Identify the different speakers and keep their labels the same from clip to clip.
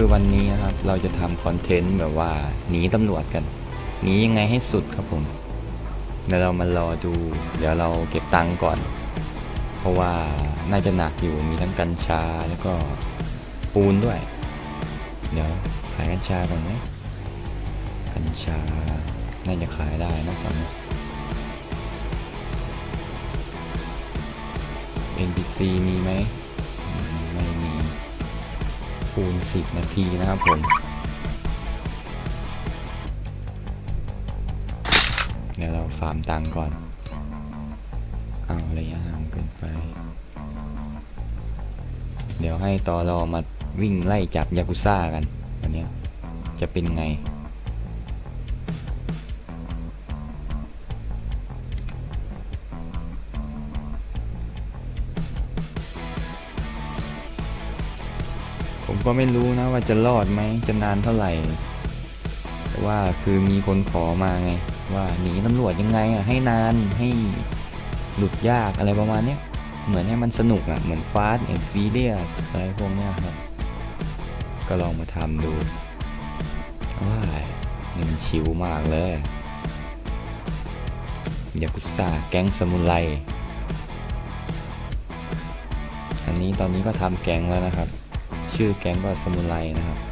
Speaker 1: คือวันนี้นะครับเราจะทำคอนเทนต์แบบว่าหนีตำรวจกันหนียังไงให้สุดครับผมเดี๋ยวเรามารอดู เดี๋ยวเราเก็บตังค์ก่อน เพราะว่าน่าจะหนักอยู่มีทั้งกัญชาแล้วก็ปูนด้วย เดี๋ยวขายกัญชาก่อนไหมกัญชาน่าจะขายได้นะตอนนี้ NPC มีไหมอืมไม่มี คูณ 10 นาทีนะครับผมเดี๋ยวเราฟาร์มตังก่อนเอาระยะห่างเกินไป เดี๋ยวให้ตอรอมาวิ่งไล่จับยากุซ่ากันวันนี้จะเป็นไง ก็ไม่รู้นะว่าจะรอดไหมจะนานเท่าไหร่แต่ว่าคือมีคนขอมาไง ว่าหนีตำรวจยังไงอะให้นานให้หลุดยากอะไรประมาณเนี้ยเหมือนให้มันสนุกอะเหมือนฟาสแอนด์ฟีเดียสอะไรพวกเนี้ยครับ ก็ลองมาทำดูว้ายนี่มันชิวมากเลยยากุซ่าแก๊งสมุไรอันนี้ตอนนี้ก็ทำแก๊งแล้วนะครับ ชื่อแก๊งก็สมุไรนะครับ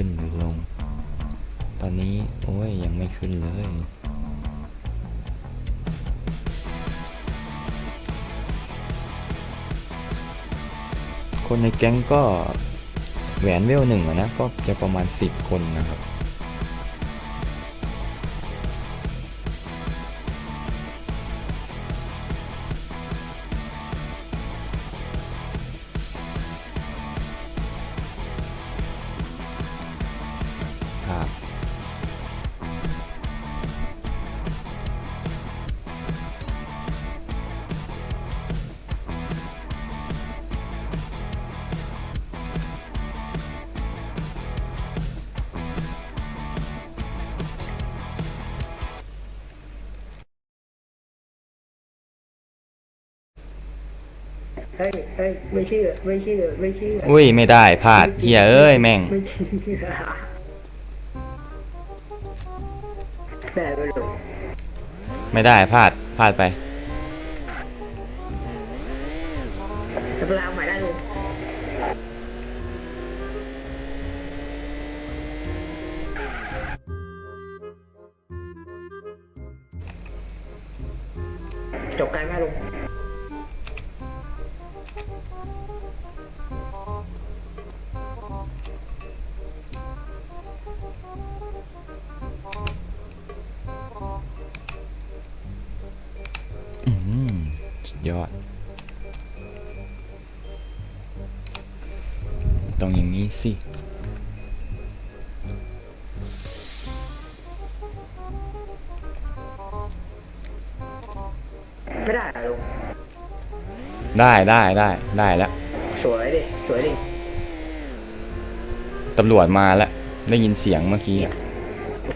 Speaker 1: ขึ้นหรือลง ตอนนี้โอ้ยยังไม่ขึ้นเลย คนในแก๊งก็แหวนเวลหนึ่งนะก็จะประมาณ 10 คนนะครับ
Speaker 2: เฮ้ยเฮ้ยไม่เชื่อไม่เชื่อไม่เชื่อ
Speaker 1: อุ้ยไม่ได้พลาดเฮียเอ้ยแม่ง
Speaker 2: ไม่เชื่อได้ไม่รู้
Speaker 1: ไม่ได้พลาดพลาดไป
Speaker 2: จะไปเอาใหม่ได้ลุงจบกันไหมลุง
Speaker 1: สุดยอด ต้องอย่างนี้สิ
Speaker 2: ไม่ได้เหรอลุง
Speaker 1: ได้ได้ได้ได้แล้ว
Speaker 2: สวยดิ สวยดิ
Speaker 1: ตำรวจมาแล้ว ได้ยินเสียงเมื่อกี้อะ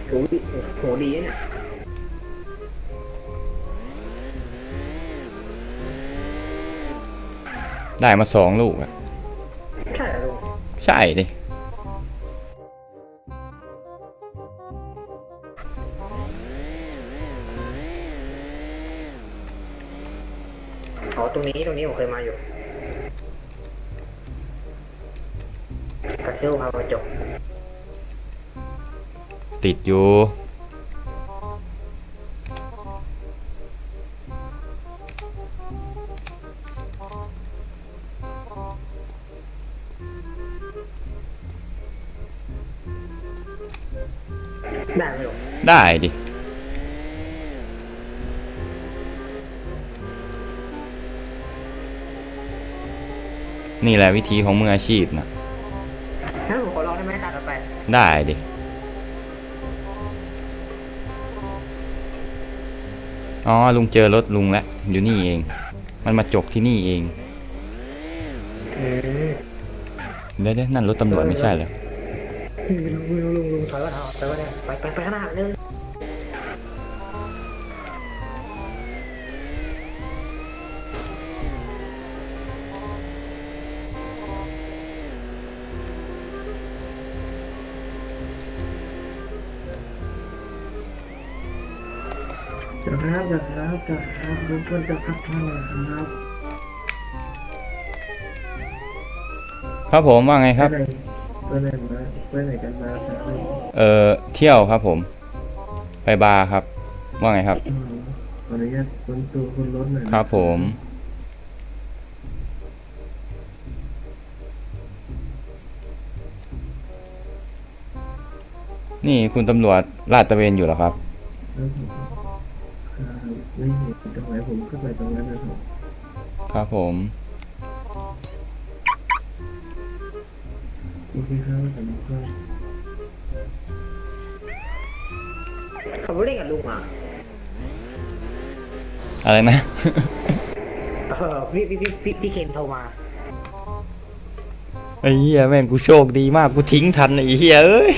Speaker 2: โหดีโหดีนะ
Speaker 1: ได้มาสองลูกอะ
Speaker 2: ใช่เหรอลุง
Speaker 1: ใช่ดิ
Speaker 2: อ๋อตรงนี้ตรงนี้ผมเคยมาอยู่กระเซี้ยวพากระจก
Speaker 1: ติดอยู่
Speaker 2: ได้ไหม
Speaker 1: ได้ดิ นี่แหละวิธีของมืออาชีพนะ
Speaker 2: งั้นผมขอลอได้ไหมตาต่อไป
Speaker 1: ได้ดิ อ๋อ ลุงเจอรถลุงแล้ว อยู่นี่เอง มันมาจกที่นี่เองเดี๋ยวนั่นรถตำรวจไม่ใช่เหรอ
Speaker 2: งถอยก่อนถอยก่อนถอยก่อนเนี่ยไปไปไปข้างหน้าเร็ว
Speaker 3: จะครับจะครับจะครับรบกวนจะพักผ่อนหน่อยครับ
Speaker 1: ครับผมว่าไงครับ
Speaker 3: ไปไหนไปไหนมาไปไหนกันมาครับ
Speaker 1: เอ่อเที่ยวครับผม ไปบาร์ครับ ว่าไงครับ
Speaker 3: อืมขออนุญาตคนตัวคนรถหน่อยนะครับ
Speaker 1: ผม นี่คุณตำรวจลาดตระเวนอยู่เหรอครับ
Speaker 3: ครับผมครับไม่เห็นตรงไหนผมขึ้นไปตรงนั้นนะครับ
Speaker 1: ครับผม
Speaker 3: โอเคครับผมก็
Speaker 2: ขับรถเล่นกับลุงอะ
Speaker 1: อะไรนะ
Speaker 2: เออพี่พี่พี่พี่พี่เคนโทรมา
Speaker 1: ไอ้เหี้ยแม่งกูโชคดีมากกูทิ้งทันไอ้เหี้ยเอ้ย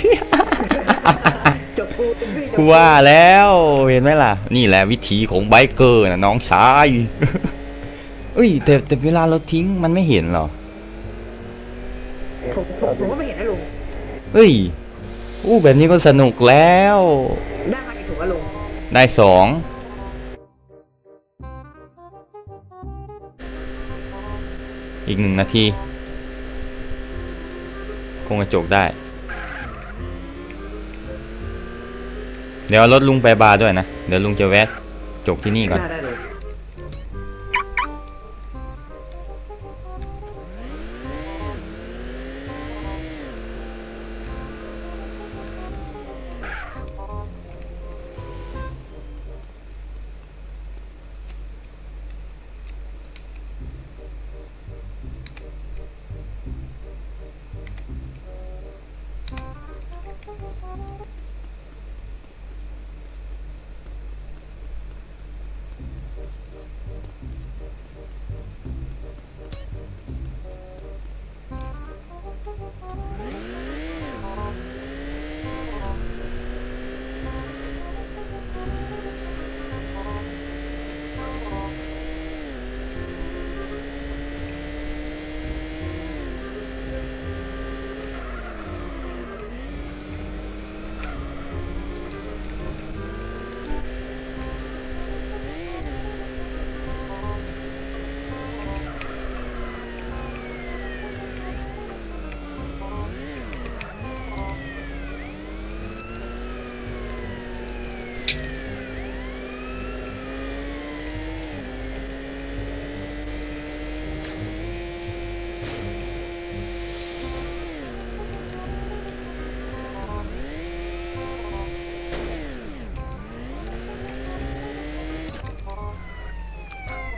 Speaker 2: จบกูพี่จบ
Speaker 1: กูว่าแล้วเห็นไหมล่ะ นี่แหละวิธีของไบเกอร์นะน้องชาย เอ้ยแต่แต่เวลาเราทิ้งมันไม่เห็นเหรอ
Speaker 2: ผมผมผมก็ไม่เห็นนะลุง
Speaker 1: เอ้ยอู้แบบนี้ก็สนุกแล้ว
Speaker 2: ได้มากี่ถุงอะลุง
Speaker 1: ได้สองอีกหนึ่งนาทีคงกระจกได้ เดี๋ยวเอารถลุงไปบาร์ด้วยนะ เดี๋ยวลุงจะแวะจกที่นี่ก่อน
Speaker 2: ได้ได้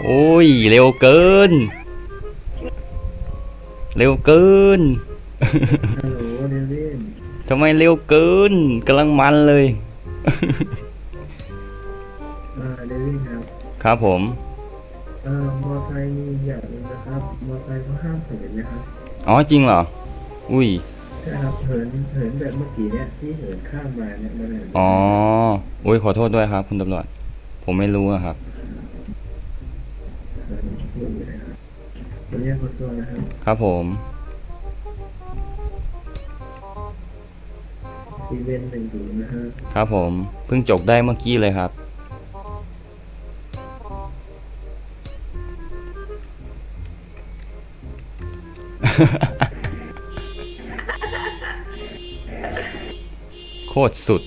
Speaker 1: โอ้ย เร็วเกิน เร็วเกินทำไมเร็วเกินกำลังมันเลย
Speaker 3: ครับ
Speaker 1: ผม
Speaker 3: เออมอไซค์มีอย่างนึงนะครับ มอไซค์เขาห้ามเหินนะครับ
Speaker 1: อ๋อจริงเหรอ อุ้ย
Speaker 3: ใช่ครับเหินเหินแบบเมื่อกี้เนี่ยที่เหินข้ามมาเนี่ยมัน
Speaker 1: อ๋อ อุ้ยขอโทษด้วยครับ คุณตำรวจ ผมไม่รู้อะครับ
Speaker 3: เหินพูดอยู่นะครับ ขออนุญาตขอตัวนะครับ
Speaker 1: ครับผม
Speaker 3: อีเวนต์หนึ่งศูนย์นะครับ
Speaker 1: ครับผม เพิ่งจกได้เมื่อกี้เลยครับ โคตรสุด